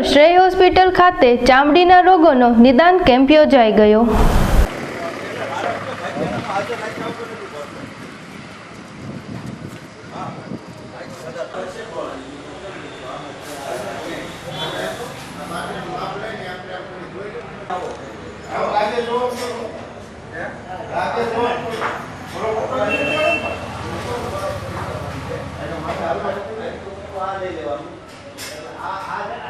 સિહોર શ્રેય હોસ્પિટલ ખાતે ચામડીના રોગોનો નિદાન કેમ્પ યોજાઈ ગયો. આ લઈ લેવાનું આ ને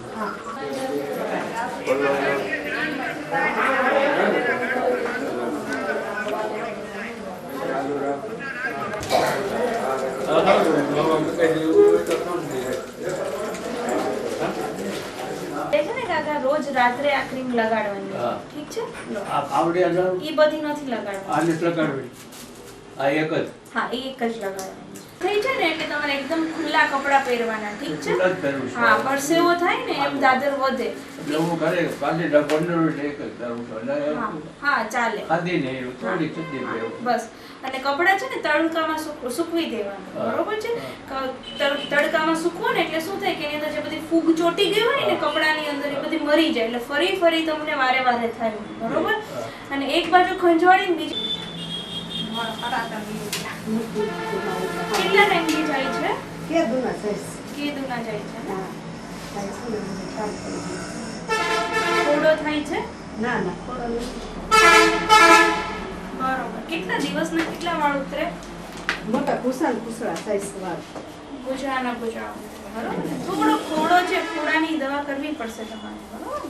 રોજ રાત્રે આ ક્રીમ લગાડવાની. ઠીક છે? આવડે અંદર ઈ બધી નથી લગાડવાની. આ એક જ. હા એ એક જ લગાડવાની થઈ છે ને એટલે તમારે એકદમ ખુલ્લા કપડાં પહેરવાના ઠીક છે. હા પરસેવો થાય ને એમ દાદર વધે. એટલે હું ઘરે કાલે ડ- પંદર એક કરું છું. હા ચાલે. ખાધી ને થોડી ચડ્ડી પીવું. બસ. અને કપડાં છે ને તડકામાં સૂક- સૂકવી દેવાના બરોબર છે? તડકામાં સૂકવો ને એટલે શું થાય કે એની અંદર જે બધી ફૂગ ચોટી ગઈ હોય ને કપડાની અંદર એ બધી મરી જાય એટલે ફરી ફરી તમને વારે વારે થાય બરોબર? અને એક બાજુ ખંજવાળીને બીજી કેટલા ટાઈમથી જાય છે? કે દુના સાઈઝ. કે દુના જાય છે? હા છે થાય છે? ના ના. નથી. બરોબર. કેટલા દિવસના કેટલા વાળ ઉતરે? મોટા કુસાન કુસળા સાઈઝ વાળ. ગુજરાના ગુજરા બરોબર થોડો ખોડો છે ખોડાની દવા કરવી પડશે તમારે. બરોબર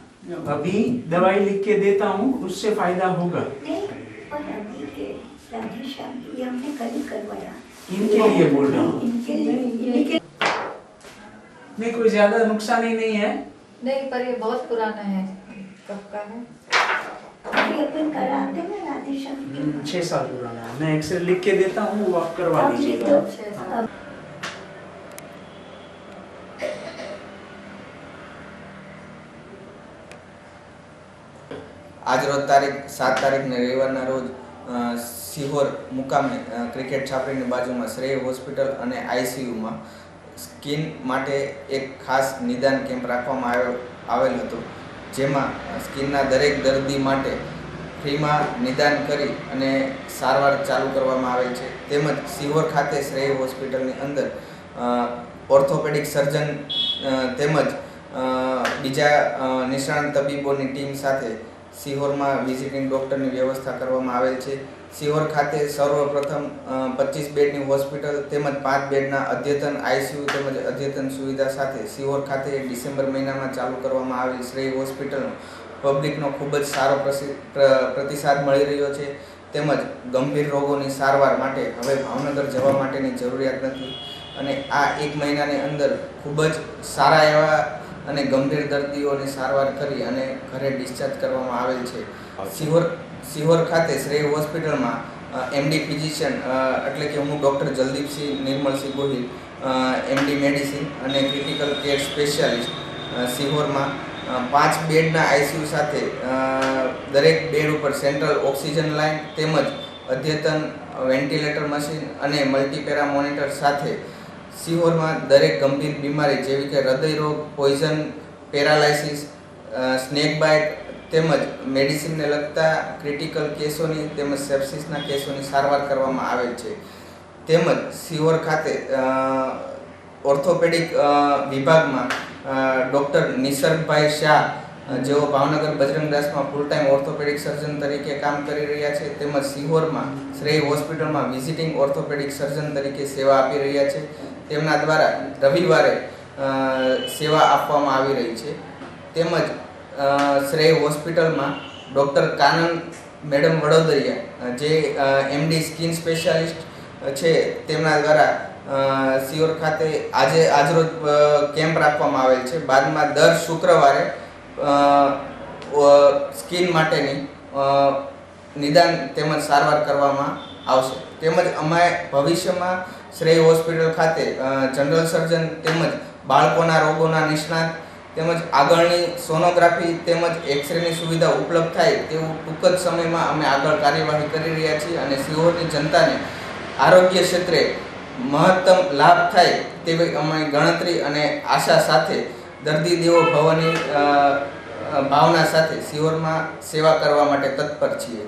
अभी दवाई लिख के देता हूँ उससे फ़ायदा होगा। नहीं पर अभी के ये हमने कल करवाया। इनके लिए बोल रहा हूँ। इनके लिए इनके नहीं कोई ज़्यादा नुकसान ही नहीं है। नहीं पर ये बहुत पुराना है कब का है? अभी अपन कराते हैं राधेश्याम के हम्म, छह साल पुराना है। मैं एक्सरे लिख के देता हूँ वो आप करवा दीजिएगा। આજરોજ તારીખ, સાત તારીખને રવિવારના રોજ સિહોર મુકામે ક્રિકેટ છાપરીની બાજુમાં શ્રેય હોસ્પિટલ અને આઈસીયુમાં સ્કિન માટે એક ખાસ નિદાન કેમ્પ રાખવામાં આવ્યો, આવેલ હતો, જેમાં સ્કિનના દરેક દર્દી માટે ફ્રીમાં નિદાન કરી અને સારવાર ચાલુ કરવામાં આવે છે. તેમજ સિહોર ખાતે શ્રેય હોસ્પિટલની અંદર ઓર્થોપેડિક સર્જન તેમજ બીજા નિષ્ણાંત તબીબોની ટીમ સાથે સિહોરમાં વિઝિટિંગ ડૉક્ટરની વ્યવસ્થા કરવામાં આવેલ છે. સિહોર ખાતે સર્વપ્રથમ પચીસ બેડની હોસ્પિટલ તેમજ પાંચ બેડના અદ્યતન આઈસીયુ તેમજ અદ્યતન સુવિધા સાથે સિહોર ખાતે ડિસેમ્બર મહિનામાં ચાલુ કરવામાં આવેલ શ્રેય હોસ્પિટલનો પબ્લિકનો ખૂબ જ સારો પ્રતિસાદ મળી રહ્યો છે. તેમજ ગંભીર રોગોની સારવાર માટે હવે ભાવનગર જવા માટેની જરૂરિયાત નથી. અને આ એક મહિનાની અંદર ખૂબ જ સારા એવા અને ગંભીર દર્દીઓની સારવાર કરી અને ઘરે ડિસ્ચાર્જ કરવામાં આવેલ છે. સિહોર સિહોર ખાતે શ્રેય હોસ્પિટલમાં એમડી ફિઝિશિયન એટલે કે હું doctor Jaldeepsinh Nirmalsinh Gohil MD medicine અને ક્રિટિકલ કેર સ્પેશિયાલિસ્ટ સિહોરમાં પાંચ બેડના આઈસીયુ સાથે દરેક બેડ ઉપર સેન્ટ્રલ ઓક્સિજન લાઇન તેમજ અદ્યતન વેન્ટિલેટર મશીન અને મલ્ટીપેરા મોનિટર સાથે સિહોરમાં દરેક ગંભીર બીમારી જેવી કે હૃદયરોગ પોઈઝન પેરાલાઇસિસ સ્નેક બાઇટ તેમજ મેડિસિનને લગતા ક્રિટિકલ કેસોની તેમજ સેપ્સિસના કેસોની સારવાર કરવામાં આવે છે. તેમજ સિહોર ખાતે ઓર્થોપેડિક વિભાગમાં ડૉક્ટર નિસર્ગભાઈ શાહ જેઓ ભાવનગર બજરંગદાસમાં ફૂલ ટાઈમ ઓર્થોપેડિક સર્જન તરીકે કામ કરી રહ્યા છે, તેમજ સિહોરમાં શ્રેય હોસ્પિટલમાં વિઝિટિંગ ઓર્થોપેડિક સર્જન તરીકે સેવા આપી રહ્યા છે. તેમના દ્વારા રવિવારે સેવા આપવામાં આવી રહી છે. તેમજ શ્રેય હોસ્પિટલમાં ડૉક્ટર કાનન મેડમ વડોદરિયા જે એમડી સ્કિન સ્પેશિયાલિસ્ટ છે, તેમના દ્વારા સિયોર ખાતે આજે, આજરોજ કેમ્પ રાખવામાં આવેલ છે. બાદમાં દર શુક્રવારે સ્કિન માટેની નિદાન તેમજ સારવાર કરવામાં આવશે. તેમજ અમે ભવિષ્યમાં શ્રેય હોસ્પિટલ ખાતે જનરલ સર્જન તેમજ બાળકોના રોગોના નિષ્ણાત તેમજ આગળની સોનોગ્રાફી તેમજ એક્સરેની સુવિધા ઉપલબ્ધ થાય તેવું ટૂંક જ સમયમાં અમે આગળ કાર્યવાહી કરી રહ્યા છીએ અને સિહોરની જનતાને આરોગ્ય ક્ષેત્રે મહત્તમ લાભ થાય તેવી અમારી ગણતરી અને આશા સાથે દર્દી દેવો ભવની ભાવના સાથે સિહોરમાં સેવા કરવા માટે તત્પર છીએ.